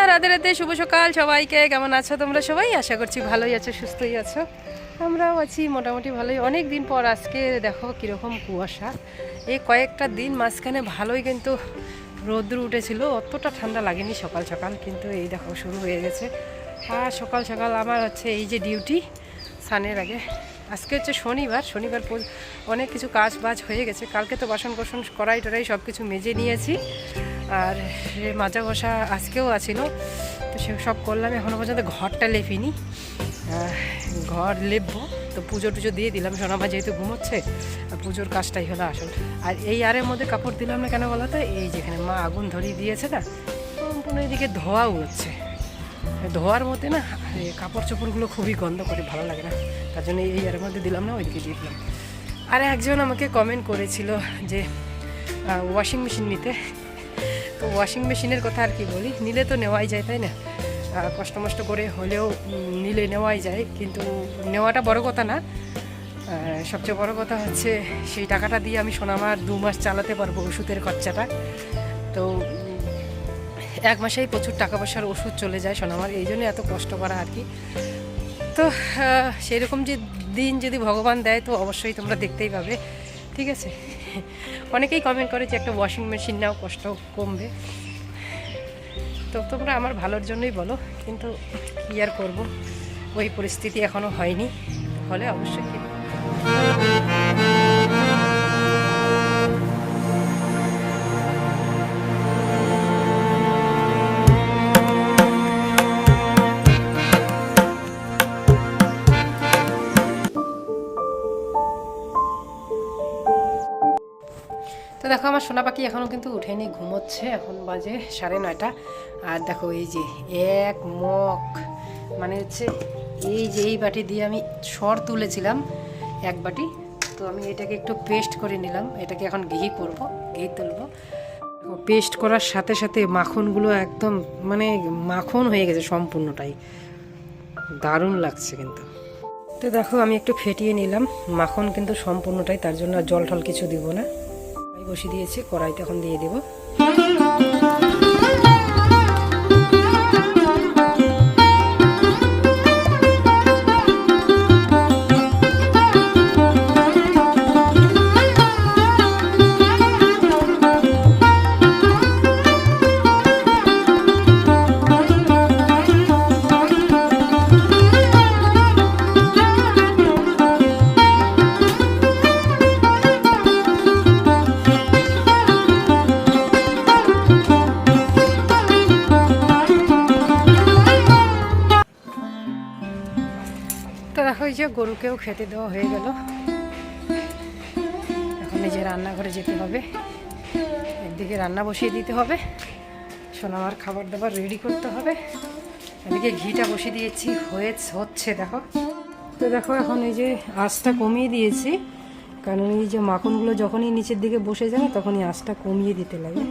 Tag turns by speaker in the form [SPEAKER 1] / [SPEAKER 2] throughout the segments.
[SPEAKER 1] কৃষ্ণ রাধে রাধে, শুভ সকাল সবাইকে। কেমন আছো তোমরা সবাই? আশা করছি ভালোই আছো, সুস্থই আছো। আমরাও আছি মোটামুটি ভালোই। অনেক দিন পর আজকে দেখো কীরকম কুয়াশা। এই কয়েকটা দিন মাঝখানে ভালোই কিন্তু রোদ্র উঠেছিল। অতটা ঠান্ডা লাগেনি সকাল সকাল, কিন্তু এই দেখো শুরু হয়ে গেছে। আর সকাল সকাল আমার হচ্ছে এই যে ডিউটি সানের আগে। আজকে হচ্ছে শনিবার শনিবার অনেক কিছু কাজ বাজ হয়ে গেছে। কালকে তো বাসন কোসন কড়াই টড়াই সব কিছু মেজে নিয়েছি। আর মাজা বসা আজকেও আছিল তো সে সব করলাম এখনও পর্যন্ত ঘরটা লেপিনি। ঘর লেপবো, তো পুজো টুজো দিয়ে দিলাম সোনামা যেহেতু ঘুমোচ্ছে পুজোর কাজটাই হলো আসল। আর এই আরের মধ্যে কাপড় দিলাম না কেন বলো তো, এই যেখানে মা আগুন ধরিয়ে দিয়েছে না, সম্পূর্ণ এদিকে ধোয়া উঠছে ধোয়ার মধ্যে না কাপড় চোপড়গুলো খুবই গন্ধ করে, ভালো লাগে না। তার জন্য এই ইয়ারের মধ্যে দিলাম না, ওইদিকে দিয়ে দিলাম। আর একজন আমাকে কমেন্ট করেছিল যে ওয়াশিং মেশিন নিতে। তো ওয়াশিং মেশিনের কথা আর কি বলি? নিলে তো নেওয়াই যায়, তাই না? কষ্ট মষ্ট করে হলেও নিলে নেওয়াই যায়, কিন্তু নেওয়াটা বড় কথা না। সবচেয়ে বড় কথা হচ্ছে সেই টাকাটা দিয়ে আমি সোনামার দু মাস চালাতে পারব ওষুধের খরচাটা। তো এক মাসেই প্রচুর টাকা পয়সার ওষুধ চলে যায় সোনামার, এই জন্য এত কষ্ট করা আর কি। তো সেরকম যে দিন যদি ভগবান দেয়, তো অবশ্যই তোমরা দেখতেই পাবে, ঠিক আছে? অনেকেই কমেন্ট করে যে একটা ওয়াশিং মেশিন নাও, কষ্ট কমবে তো তোমরা আমার ভালোর জন্যই বলো, কিন্তু কী আর করব ওই পরিস্থিতি এখনও হয়নি, হলে অবশ্যই কিনবো। দেখো, আমার সোনা পাখি এখনও কিন্তু উঠেনি, ঘুমোচ্ছে। এখন বাজে সাড়ে নয়টা। আর দেখো, এই যে এক মগ মানে হচ্ছে এই যে এই বাটি দিয়ে আমি সর তুলেছিলাম এক বাটি। তো আমি এটাকে একটু পেস্ট করে নিলাম। এটাকে এখন ঘি করব, ঘি তুলবো। পেস্ট করার সাথে সাথে মাখনগুলো একদম মানে মাখন হয়ে গেছে সম্পূর্ণটাই। দারুণ লাগছে কিন্তু। তো দেখো, আমি একটু ফেটিয়ে নিলাম। মাখন কিন্তু সম্পূর্ণটাই, তার জন্য জল টল কিছু দিব না। বসিয়ে দিয়েছি কড়াইতে এখন দিয়ে দেবো। এই যে গরুকেও খেতে দেওয়া হয়ে গেল। এখন এই যে রান্নাঘরে যেতে হবে। একদিকে রান্না বসিয়ে দিতে হবে। সোনামার খাবার দাবার রেডি করতে হবে। এদিকে ঘিটা বসিয়ে দিয়েছি। হয়ে হচ্ছে, দেখো। তো দেখো, এখন এই যে আঁচটা কমিয়ে দিয়েছি। কারণ এই যে মাখনগুলো যখনই নিচের দিকে বসে যাবে, তখনই আঁচটা কমিয়ে দিতে লাগে।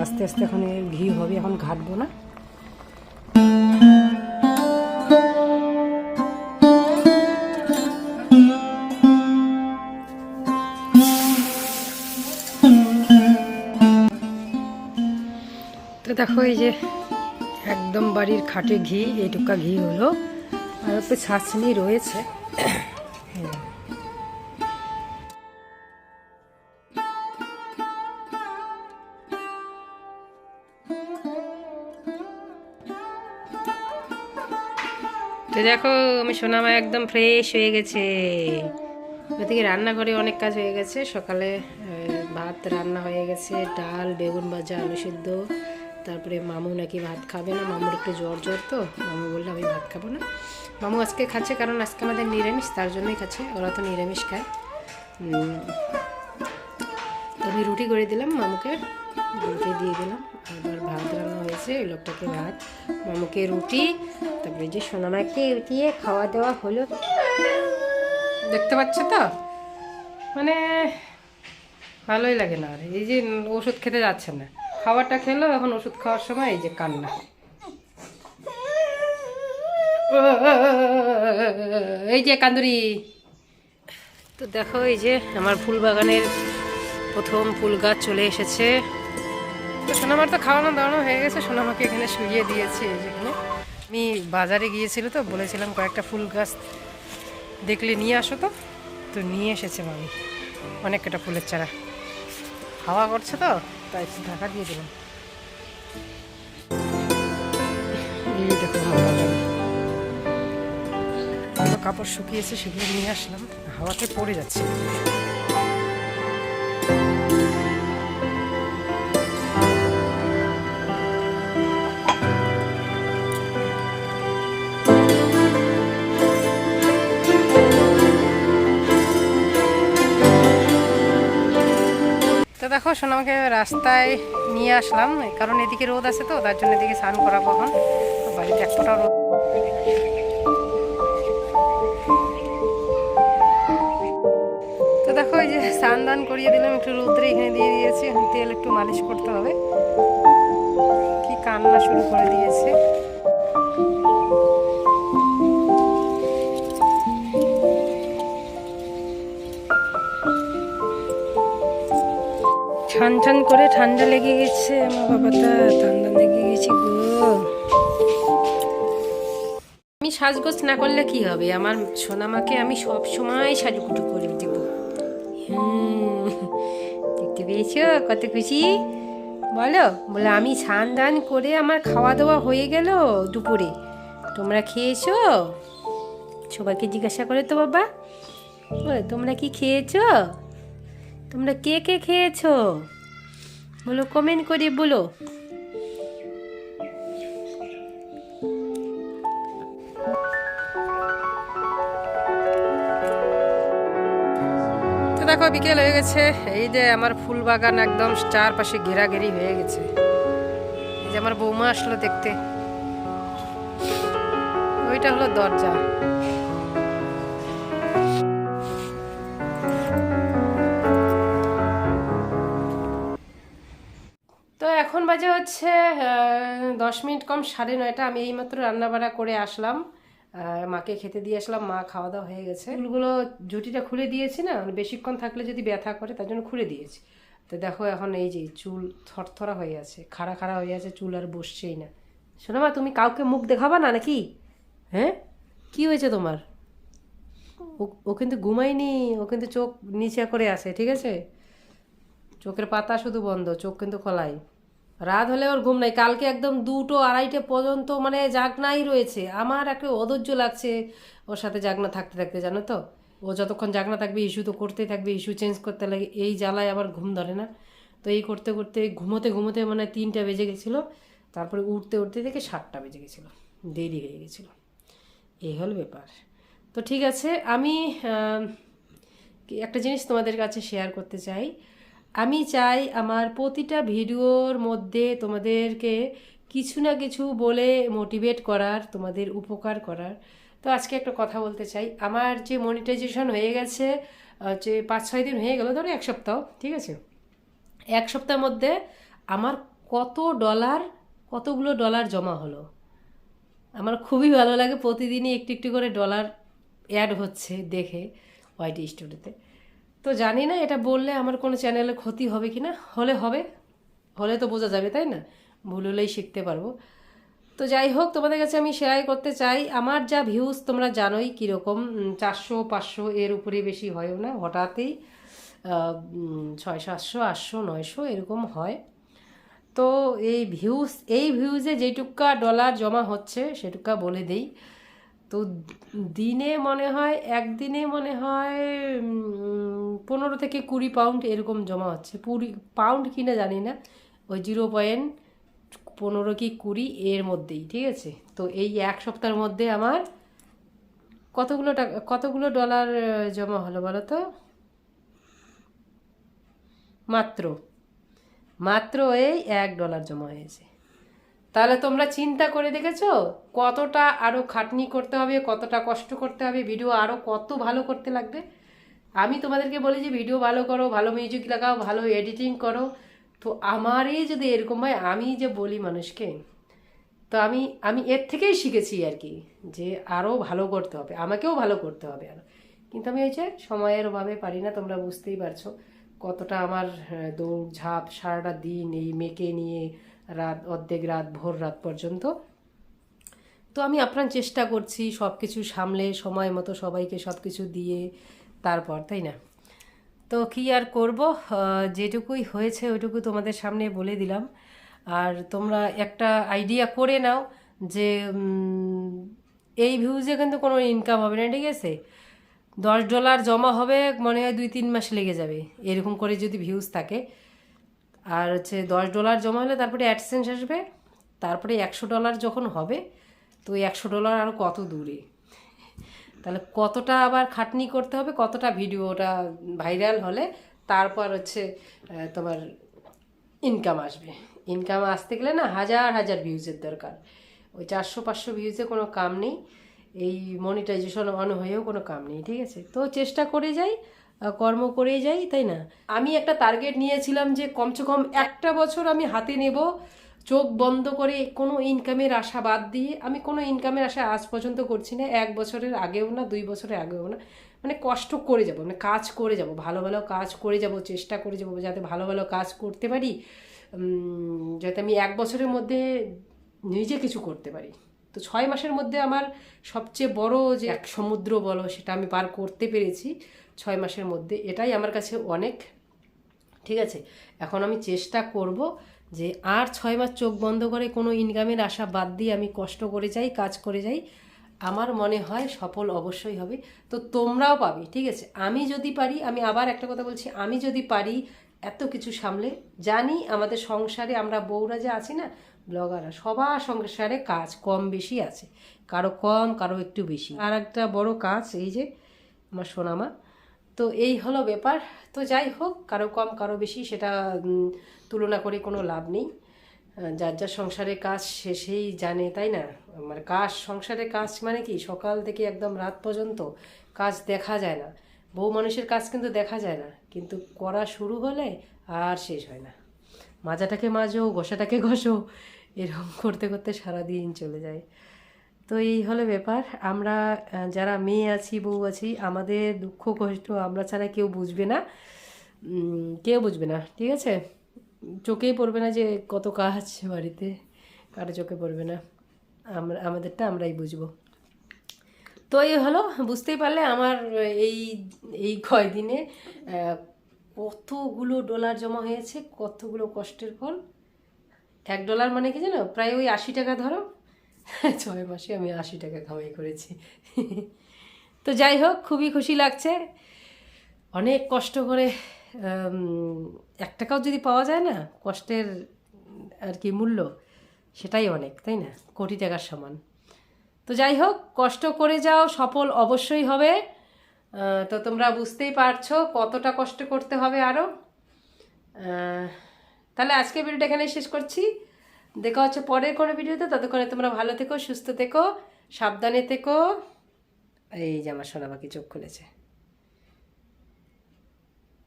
[SPEAKER 1] আস্তে আস্তে এখন ঘি হবে, এখন ঘাটবো না। দেখো এই যে একদম বাড়ির খাটে ঘি, এইটুকা ঘি হলো। আর একটু ছাঁচনি রয়েছে। তো দেখো, আমি সোনামা একদম ফ্রেশ হয়ে গেছে। ওদিকে রান্নাঘরে অনেক কাজ হয়ে গেছে। সকালে ভাত রান্না হয়ে গেছে, ডাল, বেগুন ভাজা, আলু সিদ্ধ। তারপরে মামু নাকি ভাত খাবে না, মামুর একটু জ্বর জ্বর তো, মামু বলল আমি ভাত খাব না। মামু আজকে খাচ্ছে কারণ আজকে আমাদের নিরামিষ, তার জন্যই খাচ্ছে, ওরা তো নিরামিষ খায়। তো আমি রুটি করে দিলাম মামুকে, রুটি দিয়ে দিলাম, আবার ভাত রান্না হয়েছে, এই লোকটাকে ভাত, মামুকে রুটি, তারপরে যে সোনামাকে উঠিয়ে খাওয়া দাওয়া হলো। দেখতে পাচ্ছ তো? মানে ভালোই লাগে না আর, এই যে ওষুধ খেতে যাচ্ছে না। খাবারটা খেলো, এখন ওষুধ খাওয়ার সময় এই যে কান্না। এই যে কান্দুরি। তো দেখো, এই যে আমার ফুল বাগানের প্রথম ফুল গাছ চলে এসেছে। তো সোনামার তো খাওয়ানো দাওয়ানো হয়ে গেছে, সোনামাকে এখানে শুইয়ে দিয়েছে এই যেখানে আমি বাজারে গিয়েছিল তো, বলেছিলাম কয়েকটা ফুল গাছ দেখলে নিয়ে আসো তো। তো নিয়ে এসেছে মামি অনেক কটা ফুলের চারা। হাওয়া করছে তো? তাই ঢাকা দিয়ে কাপড় শুকিয়েছে সেগুলো নিয়ে আসলাম। হাওয়াতে পড়ে যাচ্ছে। দেখো সোনামাকে রাস্তায় নিয়ে আসলাম। কারণ এদিকে রোদ আছে তো, তার জন্য এদিকে স্নান করাবো এখন। বাড়িতে এক ফোঁটা রোদ তো দেখো, এই যে স্নান দান করিয়ে দিলাম, একটু রোদ্রে এখানে দিয়ে দিয়েছি। তেল একটু মালিশ করতে হবে। কি কান্না শুরু করে দিয়েছে। ছান ছান করে ঠান্ডা লেগে গেছে। আমার বাবাটা ঠান্ডা লেগে গেছে গো। আমি সাজগোজ না করলে কি হবে? আমার সোনামাকে আমি সব সময় সাজুকুটু করে দেব। দেখতে পেয়েছ? কত খুশি? বলো, বলে, আমি স্নান দান করে আমার খাওয়া দাওয়া হয়ে গেল দুপুরে। তোমরা খেয়েছো? সবাইকে জিজ্ঞাসা করে তো বাবা। তোমরা কি খেয়েছো? তোমরা কে কে খেয়েছো? বলো কমেন্ট করে বলো। দেখো, বিকেল হয়ে গেছে। এই যে আমার ফুল বাগান একদম চারপাশে ঘেরাঘেরি হয়ে গেছে। এই যে আমার বৌমা আসলো দেখতে। ওইটা হলো দরজা। এখন বাজে হচ্ছে দশ মিনিট কম, সাড়ে নয়টা। আমি এইমাত্র রান্নাবাড়া করে আসলাম। মাকে খেতে দিয়ে আসলাম, মা খাওয়া দাওয়া হয়ে গেছে। চুলগুলো জুটিটা খুলে দিয়েছি না মানে বেশিক্ষণ থাকলে যদি ব্যথা করে, তার জন্য খুলে দিয়েছি। তো দেখো এখন এই যে চুল থরথরা হয়ে আছে, খাড়া খাড়া হয়ে আছে, চুল আর বসছেই না। শোনো মা, তুমি কাউকে মুখ দেখাবা না নাকি? হ্যাঁ? কি হয়েছে তোমার? ও- ও কিন্তু ঘুমায়নি, ও কিন্তু চোখ নিচে করে আছে, ঠিক আছে? চোখের পাতা শুধু বন্ধ, চোখ কিন্তু খোলাই। রাত হলে ওর ঘুম নাই। কালকে একদম দুটো আড়াইটে পর্যন্ত মানে জাগনাই রয়েছে। আমার একটা অধৈর্য লাগছে ওর সাথে জাগনা থাকতে থাকতে, জানো তো? ও যতক্ষণ জাগনা থাকবে ইস্যু তো করতেই থাকবে ইস্যু চেঞ্জ করতে লাগে। এই জ্বালায় আবার ঘুম ধরে না। তো এই করতে করতে ঘুমোতে ঘুমোতে মানে তিনটা বেজে গেছিল। তারপরে উঠতে উঠতে থেকে সাতটা বেজে গেছিল। দেরি হয়ে গেছিল। এই হল ব্যাপার। তো ঠিক আছে, আমি একটা জিনিস তোমাদের কাছে শেয়ার করতে চাই। আমি চাই আমার প্রতিটা ভিডিওর মধ্যে তোমাদেরকে কিছু না কিছু বলে মোটিভেট করার, তোমাদের উপকার করার। তো আজকে একটা কথা বলতে চাই। আমার যে মনিটাইজেশন হয়ে গেছে যে পাঁচ ছয় দিন হয়ে গেল, ধরো এক সপ্তাহ, ঠিক আছে? এক সপ্তাহের মধ্যে আমার কত ডলার কতগুলো ডলার জমা হলো? আমার খুবই ভালো লাগে। প্রতিদিনই একটু একটু করে ডলার অ্যাড হচ্ছে দেখে ওয়াইটি স্টুডিওতে তো জানি না, এটা বললে আমার কোনো চ্যানেলে ক্ষতি হবে কি না হলে হবে, হলে তো বোঝা যাবে, তাই না? ভুল হলেই শিখতে পারব। তো যাই হোক, তোমাদের কাছে আমি শেয়ার করতে চাই, আমার যা ভিউজ তোমরা জানোই কীরকম চারশো, পাঁচশো এর উপরে বেশি হয়ও না, হঠাৎই ছয় সাতশো, আটশো, নয়শো এরকম হয়। তো এই ভিউজ এই ভিউজে যেটুকা ডলার জমা হচ্ছে সেটুকা বলে দেই। তো দিনে মনে হয়, একদিনে মনে হয় পনেরো থেকে কুড়ি পাউন্ড এরকম জমা হচ্ছে। কুড়ি পাউন্ড কিনা জানি না, ওই জিরো পয়েন্ট পনেরো কি কুড়ি এর মধ্যেই, ঠিক আছে? তো এই এক সপ্তাহের মধ্যে আমার কতগুলো টাকা, কতগুলো ডলার জমা হলো বলো তো? মাত্র মাত্র এই এক ডলার জমা হয়েছে। তাহলে তোমরা চিন্তা করে দেখেছ? কতটা আরও খাটনি করতে হবে কতটা কষ্ট করতে হবে ভিডিও আরও কত ভালো করতে লাগবে? আমি তোমাদেরকে বলি যে ভিডিও ভালো করো ভালো মিউজিক লাগাও ভালো এডিটিং করো। তো আমারই যদি এরকম হয় আমি যে বলি মানুষকে তো আমি আমি এর থেকেই শিখেছি আর কি যে আরও ভালো করতে হবে আমাকেও ভালো করতে হবে আরও কিন্তু আমি যে সময়ের অভাবে পারি না তোমরা বুঝতেই পারছ কতটা আমার আহ, দৌড়ঝাঁপ সারাটা দিন এই মেয়েকে নিয়ে রাত অর্ধেক, রাত ভোর, রাত পর্যন্ত। তো আমি আপ্রাণ চেষ্টা করছি সব কিছু সামলে, সময় মতো সবাইকে সব কিছু দিয়ে তারপর, তাই না? তো কি আর করব? যেটুকুই হয়েছে ওইটুকু তোমাদের সামনে বলে দিলাম। আর তোমরা একটা আইডিয়া করে নাও যে এই ভিউজে কিন্তু কোনো ইনকাম হবে না, ঠিক আছে? দশ ডলার জমা হবে, মনে হয় দুই, তিন মাস লেগে যাবে। এরকম করে যদি ভিউজ থাকে আর হচ্ছে দশ ডলার জমা হলে তারপরে অ্যাডসেন্স আসবে। তারপরে একশো ডলার যখন হবে, তো একশো ডলার আরও কত দূরে? তাহলে কতটা আবার খাটনি করতে হবে, কতটা ভিডিওটা ভাইরাল হলে তারপর হচ্ছে তোমার ইনকাম আসবে। ইনকাম আসতে গেলে না হাজার হাজার ভিউজের দরকার। ওই চারশো পাঁচশো ভিউজে কোনো কাম নেই। এই মনিটাইজেশন অন হয়েও কোনো কাম নেই, ঠিক আছে? তো চেষ্টা করে যাই। কর্ম করেই যাই, তাই না? আমি একটা টার্গেট নিয়েছিলাম যে কমসে কম একটা বছর আমি হাতে নেব। চোখ বন্ধ করে কোনো ইনকামের আশা বাদ দিয়ে আমি কোনো ইনকামের আশা আজ পর্যন্ত করছি না, এক বছরের আগেও না, দুই বছরের আগেও না। মানে কষ্ট করে যাব মানে কাজ করে যাব, ভালো ভালো কাজ করে যাব, চেষ্টা করে যাব, যাতে ভালো ভালো কাজ করতে পারি যাতে আমি এক বছরের মধ্যে নিজে কিছু করতে পারি। তো ছয় মাসের মধ্যে আমার সবচেয়ে বড় যে এক সমুদ্র বলো সেটা আমি পার করতে পেরেছি ছয় মাসের মধ্যে। এটাই আমার কাছে অনেক। ঠিক আছে? এখন আমি চেষ্টা করব যে আর ছয় মাস চোখ বন্ধ করে কোনো ইনকামের আশা বাদ দিয়ে আমি কষ্ট করে যাই, কাজ করে যাই। আমার মনে হয় সফল অবশ্যই হবে। তো তোমরাও পাবে। ঠিক আছে? আমি যদি পারি, আমি আবার একটা কথা বলছি, আমি যদি পারি এত কিছু সামলে, জানি আমাদের সংসারে আমরা বউরা যে আছি না ব্লগাররা সবার সংসারে কাজ কম বেশি আছে। কারও কম, কারও একটু বেশি। আর একটা বড় কাজ এই যে, আমার সোনামা। তো এই হলো ব্যাপার। তো যাই হোক, কারও কম, কারও বেশি সেটা তুলনা করে কোনো লাভ নেই। যার যার সংসারে কাজ শেষেই জানে, তাই না? মানে কাজ, সংসারে কাজ মানে কি? সকাল থেকে একদম রাত পর্যন্ত কাজ দেখা যায় না। বহু মানুষের কাজ কিন্তু দেখা যায় না। কিন্তু করা শুরু হলে আর শেষ হয় না। মাজাটাকে মাজো ঘষাটাকে ঘষো। এরকম করতে করতে সারাদিন চলে যায়। তো এই হলো ব্যাপার। আমরা যারা মেয়ে আছি, বউ আছি, আমাদের দুঃখ, কষ্ট আমরা ছাড়া কেউ বুঝবে না। কেউ বুঝবে না, ঠিক আছে? চোখেই পড়বে না যে কত কাজ বাড়িতে, কারও চোখে পড়বে না। আমরা, আমাদেরটা আমরাই বুঝব। তো এই হলো, বুঝতেই পারলে আমার এই এই কয়দিনে কতগুলো ডলার জমা হয়েছে, কতগুলো কষ্টের ফল এক ডলার মানে কি জানো? প্রায় ওই আশি টাকা ধরো। ছয় মাসে আমি আশি টাকা কামাই করেছি। তো যাই হোক, খুবই খুশি লাগছে। অনেক কষ্ট করে এক টাকাও যদি পাওয়া যায় না, কষ্টের, আর কি, মূল্য, সেটাই অনেক, তাই না? কোটি টাকার সমান। তো যাই হোক, কষ্ট করে যাও, সফল অবশ্যই হবে। তো তোমরা বুঝতেই পারছ কতটা কষ্ট করতে হবে আরও তাহলে আজকে ভিডিওটা এখানে শেষ করছি। দেখা হচ্ছে পরের কোনো ভিডিওতে। ততক্ষণে তোমরা ভালো থেকো, সুস্থ থেকো, সাবধানে থেকো। এই যে আমার সোনা বাকি চোখ খুলেছে।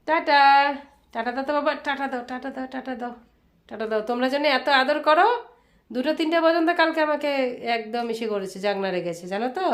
[SPEAKER 1] টাটা। টাটা দাও তো বাবা, টাটা দাও টাটা দাও টাটা দাও টাটা দাও। তোমরা জন্য এত আদর করো, দুটো তিনটে পর্যন্ত কালকে আমাকে একদম ইসে করেছে জাগনা রেখেছে, জানো তো?